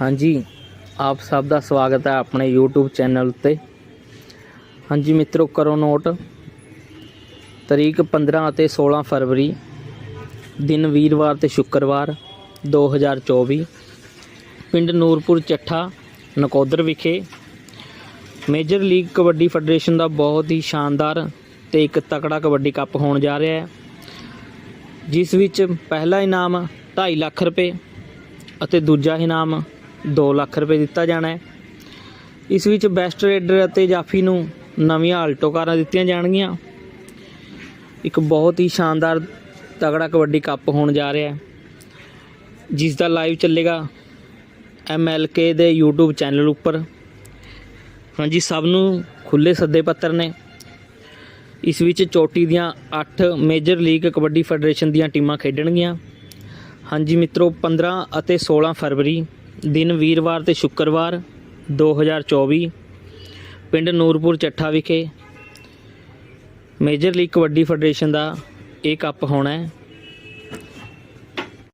ਹਾਂਜੀ, ਆਪ ਸਭ ਦਾ ਸਵਾਗਤ ਹੈ ਆਪਣੇ YouTube ਚੈਨਲ ਉੱਤੇ ਹਾਂਜੀ ਮਿੱਤਰੋ, ਕਰੋ ਨੋਟ। ਤਰੀਕ 15 ਅਤੇ 16 ਫਰਵਰੀ, ਦਿਨ ਵੀਰਵਾਰ ਤੇ ਸ਼ੁੱਕਰਵਾਰ 2024 ਪਿੰਡ ਨੂਰਪੁਰ ਚੱਠਾ, ਨਕੋਦਰ ਵਿਖੇ ਮੇਜਰ ਲੀਗ ਕਬੱਡੀ ਫੈਡਰੇਸ਼ਨ ਦਾ ਬਹੁਤ ਹੀ ਸ਼ਾਨਦਾਰ ਤੇ ਇੱਕ ਤਕੜਾ ਕਬੱਡੀ ਕੱਪ ਹੋਣ ਜਾ ਰਿਹਾ ਹੈ। ਜਿਸ ਵਿੱਚ ਪਹਿਲਾ ਇਨਾਮ 2.5 ਲੱਖ ਰੁਪਏ ਅਤੇ ਦੂਜਾ ਇਨਾਮ 2 ਲੱਖ ਰੁਪਏ ਦਿੱਤਾ ਜਾਣਾ ਹੈ। ਇਸ ਵਿੱਚ ਬੈਸਟ ਰੇਡਰ ਅਤੇ ਜਾਫੀ ਨੂੰ ਨਵੀਆਂ ਆਲਟੋ ਕਾਰਾਂ ਦਿੱਤੀਆਂ ਜਾਣਗੀਆਂ। ਇੱਕ ਬਹੁਤ ਹੀ ਸ਼ਾਨਦਾਰ ਤਗੜਾ ਕਬੱਡੀ ਕੱਪ ਹੋਣ ਜਾ ਰਿਹਾ ਹੈ। ਜਿਸ ਦਾ ਲਾਈਵ ਚੱਲੇਗਾ MLK ਦੇ YouTube ਚੈਨਲ ਉੱਪਰ। ਹਾਂਜੀ ਸਭ ਨੂੰ ਖੁੱਲੇ ਸੱਦੇ ਪੱਤਰ ਨੇ। ਇਸ ਵਿੱਚ ਚੋਟੀ ਦੀਆਂ 8 ਮੇਜਰ ਲੀਗ ਕਬੱਡੀ ਫੈਡਰੇਸ਼ਨ ਦੀਆਂ ਟੀਮਾਂ ਖੇਡਣਗੀਆਂ। ਹਾਂਜੀ ਮਿੱਤਰੋ 15 ਅਤੇ 16 ਫਰਵਰੀ ਦਿਨ ਵੀਰਵਾਰ ਤੇ ਸ਼ੁੱਕਰਵਾਰ 2024 ਪਿੰਡ ਨੂਰਪੁਰ ਚੱਠਾ ਵਿਖੇ ਮੇਜਰ ਲੀਗ ਕਬੱਡੀ ਫੈਡਰੇਸ਼ਨ ਦਾ ਇਹ ਕੱਪ ਹੋਣਾ ਹੈ।